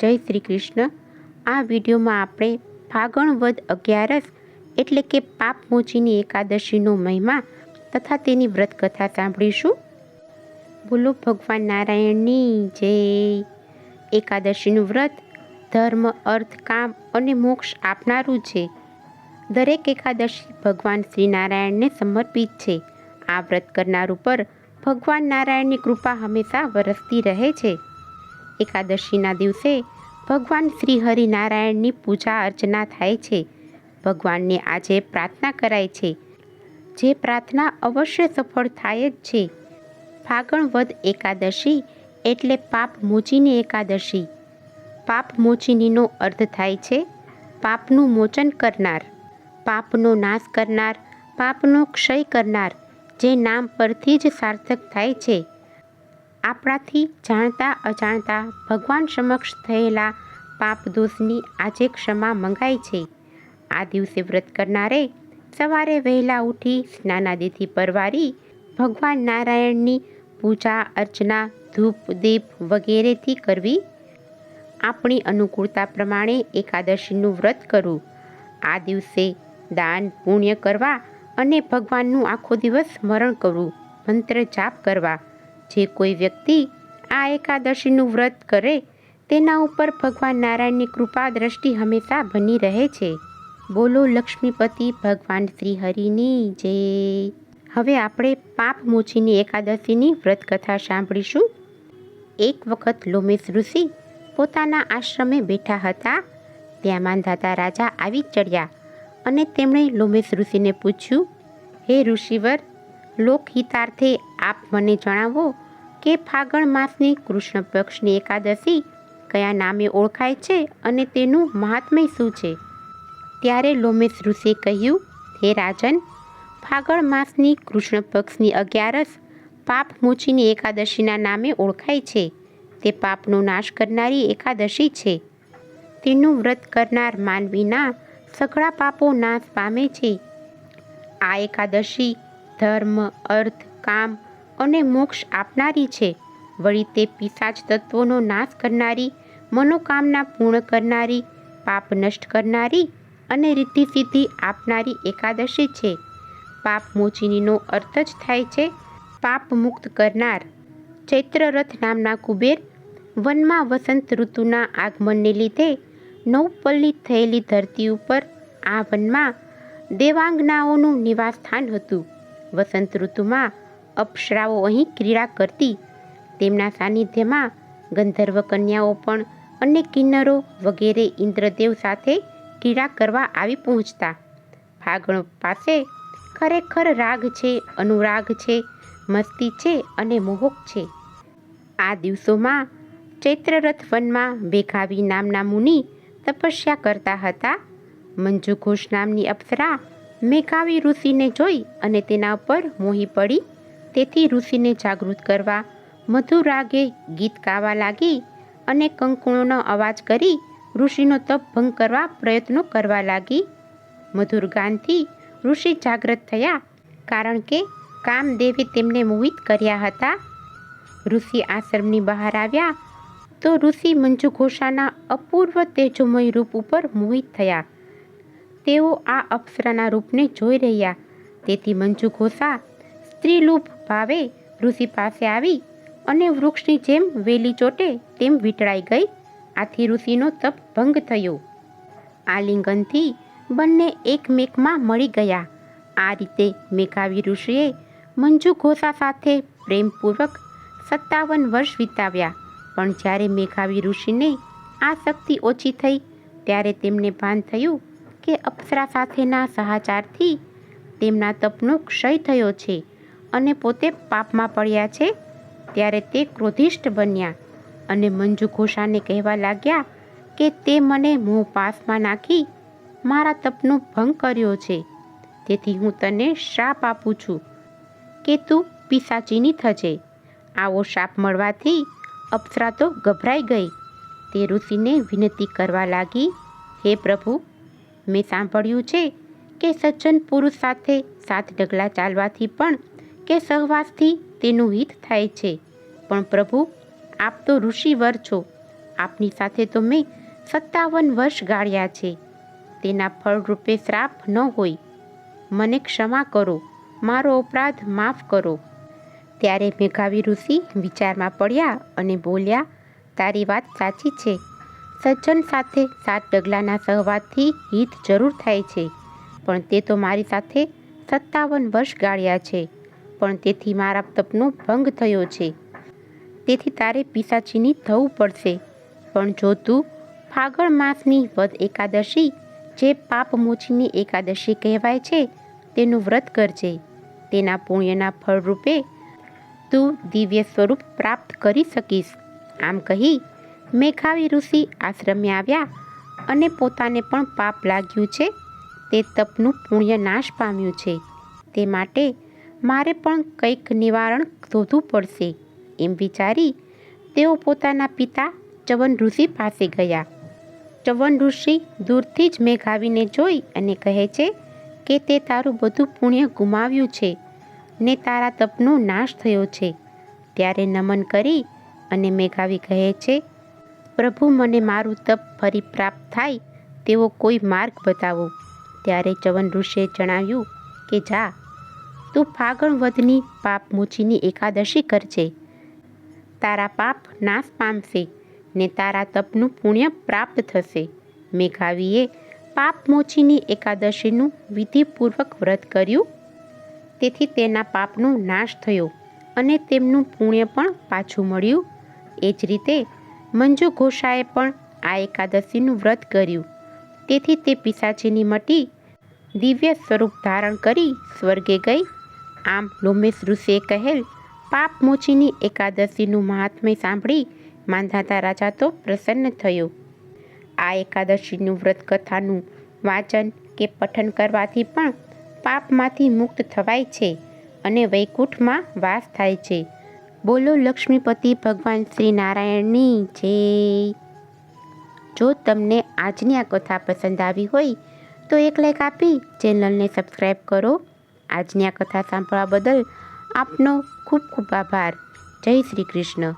જય શ્રી કૃષ્ણ. આ વિડીયોમાં આપણે ફાગણ વદ અગિયારસ એટલે કે પાપ મોચીની એકાદશીનો મહિમા તથા તેની વ્રત કથા સાંભળીશું. બોલો ભગવાન નારાયણની જય. એકાદશીનું વ્રત ધર્મ, અર્થ, કામ અને મોક્ષ આપનારું છે. દરેક એકાદશી ભગવાન શ્રી નારાયણને સમર્પિત છે. આ વ્રત કરનાર ઉપર ભગવાન નારાયણની કૃપા હંમેશા વરસતી રહે છે. એકાદશીના દિવસે ભગવાન શ્રી હરિનારાયણની પૂજા અર્ચના થાય છે. ભગવાનને આજે પ્રાર્થના કરાય છે. જે પ્રાર્થના અવશ્ય સફળ થાય જ છે. ફાગણ વદ એકાદશી એટલે પાપ મોચીની એકાદશી. પાપ મોચીનીનો અર્થ થાય છે, પાપનું મોચન કરનાર, પાપનો નાશ કરનાર, પાપનો ક્ષય કરનાર, જે નામ પરથી જ સાર્થક થાય છે. આપણાથી જાણતા અજાણતા ભગવાન સમક્ષ થયેલા પાપ દોષની આજે ક્ષમા મંગાય છે. આ દિવસે વ્રત કરનારે સવારે વહેલા ઉઠી સ્નાનાદિથી પરવારી ભગવાન નારાયણની પૂજા, અર્ચના, ધૂપ, દીપ વગેરેથી કરવી. આપણી અનુકૂળતા પ્રમાણે એકાદશીનું વ્રત કરવું આ દિવસે દાન, પુણ્ય કરવા અને ભગવાનનું આખો દિવસ સ્મરણ કરવું મંત્ર જાપ કરવા. જે કોઈ વ્યક્તિ આ એકાદશીનું વ્રત કરે, તેના ઉપર ભગવાન નારાયણની કૃપા દ્રષ્ટિ હંમેશા બની રહે છે. બોલો લક્ષ્મીપતિ ભગવાન શ્રી હરિની જય. હવે આપણે પાપ મોચીની એકાદશીની વ્રત કથા સાંભળીશું. એક વખત લોમેશ ઋષિ પોતાના આશ્રમે બેઠા હતા. ત્યાં માંધાતા રાજા આવી ચડ્યા અને તેમણે લોમેશ ઋષિને પૂછ્યું, હે ઋષિવર લોકહિતાર્થે આપ મને જણાવો કે ફાગણ માસની કૃષ્ણ પક્ષની એકાદશી કયા નામે ઓળખાય છે અને તેનું મહાત્મય શું છે? ત્યારે લોમેશ ઋષિએ કહ્યું, હે રાજન, ફાગણ માસની કૃષ્ણ પક્ષની અગિયારસ પાપ મોચીની એકાદશીના નામે ઓળખાય છે. તે પાપનો નાશ કરનારી એકાદશી છે. તેનું વ્રત કરનાર માનવીના સઘળા પાપો નાશ પામે છે. આ એકાદશી ધર્મ, અર્થ, કામ અને મોક્ષ આપનારી છે. વળી તે પિશાચ તત્વોનો નાશ કરનારી, મનોકામના પૂર્ણ કરનારી, પાપ નષ્ટ કરનારી અને રીતિ સિદ્ધિ આપનારી એકાદશી છે. પાપ મોચિનીનો અર્થ જ થાય છે પાપ મુક્ત કરનાર. ચૈત્રરથ નામના કુબેર વનમાં વસંત ઋતુના આગમનને લીધે નવપલ્લિત થયેલી ધરતી ઉપર આ વનમાં દેવાંગનાઓનું નિવાસ સ્થાન હતું. વસંત ઋતુમાં અપ્સરાઓ અહીં ક્રીડા કરતી. તેમના સાનિધ્યમાં ગંધર્વ કન્યાઓ પણ અને કિન્નરો વગેરે ઇન્દ્રદેવ સાથે ક્રીડા કરવા આવી પહોંચતા. ફાગણ પાસે ખરેખર રાગ છે, અનુરાગ છે, મસ્તી છે અને મોહક છે. આ દિવસોમાં ચૈત્રરથ વનમાં બેઘાવી નામના મુનિ તપસ્યા કરતા હતા. મંજુ ઘોષ નામની અપ્સરા મેઘાવી ઋષિને જોઈ અને તેના ઉપર મોહી પડી. તેથી ઋષિને જાગૃત કરવા મધુર રાગે ગીત ગાવા લાગી અને કંકુણોનો અવાજ કરી ઋષિનો તપ ભંગ કરવા પ્રયત્નો કરવા લાગી. મધુર ગાનથી ઋષિ જાગૃત થયા કારણ કે કામદેવે તેમને મોહિત કર્યા હતા. ઋષિ આશ્રમની બહાર આવ્યા તો ઋષિ મંજુ ઘોષાના અપૂર્વ તેજોમય રૂપ ઉપર મોહિત થયા. તેઓ આ અપ્સરાના રૂપને જોઈ રહ્યા. તેથી મંજુ ઘોષા, સ્ત્રીલુપ ભાવે ઋષિ પાસે આવી અને વૃક્ષની જેમ વેલી ચોટે તેમ વીંટળાઈ ગઈ. આથી ઋષિનો તપ ભંગ થયો. આલિંગનથી બંને એકમેકમાં મળી ગયા. આ રીતે મેઘાવી ઋષિએ મંજુ ઘોષા સાથે પ્રેમપૂર્વક સત્તાવન વર્ષ વિતાવ્યા. પણ જ્યારે મેઘાવી ઋષિને આ શક્તિ ઓછી થઈ, ત્યારે તેમને ભાન થયું કે અપ્સરા સાથેના સહાચારથી તેમના તપનો ક્ષય થયો છે અને પોતે પાપમાં પડ્યા છે, ત્યારે તે ક્રોધિષ્ઠ બન્યા અને મંજુ ઘોષાને કહેવા લાગ્યા કે તે મને મોહ પાસમાં નાખી મારા તપનો ભંગ કર્યો છે. તેથી હું તને શ્રાપ આપું છું કે તું પિસાચીની થજે. આવો શાપ મળવાથી અપ્સરા તો ગભરાઈ ગઈ. તે ઋષિને વિનંતી કરવા લાગી, હે પ્રભુ મેં સાંભળ્યું છે કે સજ્જન પુરુષ સાથે સાત ડગલા ચાલવાથી પણ કે સહવાસથી તેનું હિત થાય છે. પણ પ્રભુ, આપ તો ઋષિવર છો. આપની સાથે તો મેં સત્તાવન વર્ષ ગાળ્યા છે. તેના ફળરૂપે શ્રાપ ન હોય. મને ક્ષમા કરો. મારો અપરાધ માફ કરો. ત્યારે મેઘાવી ઋષિ વિચારમાં પડ્યા અને બોલ્યા, તારી વાત સાચી છે. સજ્જન સાથે સાત ડગલાના સહવાદથી હિત જરૂર થાય છે. પણ તે તો મારી સાથે સત્તાવન વર્ષ ગાળ્યા છે. પણ તેથી મારા તપનો ભંગ થયો છે. તેથી તારે પિસાચીની થવું પડશે. પણ જો તું ફાગણ માસની વધ એકાદશી, જે પાપ મોચીની એકાદશી કહેવાય છે, તેનું વ્રત કરજે. તેના પુણ્યના ફળરૂપે તું દિવ્ય સ્વરૂપ પ્રાપ્ત કરી શકીશ. આમ કહી મેઘાવી ઋષિ આશ્રમે આવ્યા અને પોતાને પણ પાપ લાગ્યું છે. તે તપનું પુણ્ય નાશ પામ્યું છે. તે માટે મારે પણ કંઈક નિવારણ શોધવું પડશે, એમ વિચારી તેઓ પોતાના પિતા ચવન ઋષિ પાસે ગયા. ચવન ઋષિ દૂરથી જ મેઘાવીને જોઈ અને કહે છે કે તે તારું બધું પુણ્ય ગુમાવ્યું છે ને તારા તપનો નાશ થયો છે. ત્યારે નમન કરી અને મેઘાવી કહે છે પ્રભુ મને મારું તપ ફરી પ્રાપ્ત થાય તેવો કોઈ માર્ગ બતાવો. ત્યારે ચવન ઋષિએ જણાવ્યું કે, જા, તું ફાગણ વધની પાપ મોચીની એકાદશી કરજે. તારા પાપ નાશ પામશે ને તારા તપનું પુણ્ય પ્રાપ્ત થશે. મેઘાવીએ પાપ મોચીની એકાદશીનું વિધિપૂર્વક વ્રત કર્યું. તેથી તેના પાપનો નાશ થયો અને તેમનું પુણ્ય પણ પાછું મળ્યું. એ જ રીતે મંજુ ઘોષાએ પણ આ એકાદશીનું વ્રત કર્યું. તેથી તે પિસાચીની મટી દિવ્ય સ્વરૂપ ધારણ કરી સ્વર્ગે ગઈ. આમ લોમેશ ઋષિએ કહેલ, પાપ મોચીની એકાદશીનું મહાત્મ્ય સાંભળી માંધાતા રાજા તો પ્રસન્ન થયો. આ એકાદશીનું વ્રત કથાનું વાંચન કે પઠન કરવાથી પણ પાપમાંથી મુક્ત થવાય છે અને વૈકુંઠમાં વાસ થાય છે. બોલો લક્ષ્મીપતિ ભગવાન શ્રી નારાયણની જય. જો તમને આજની આ કથા પસંદ આવી હોય, તો એક લાઈક આપી ચેનલને સબસ્ક્રાઈબ કરો. આજની આ કથા સાંભળવા બદલ આપનો ખૂબ ખૂબ આભાર. જય શ્રી કૃષ્ણ.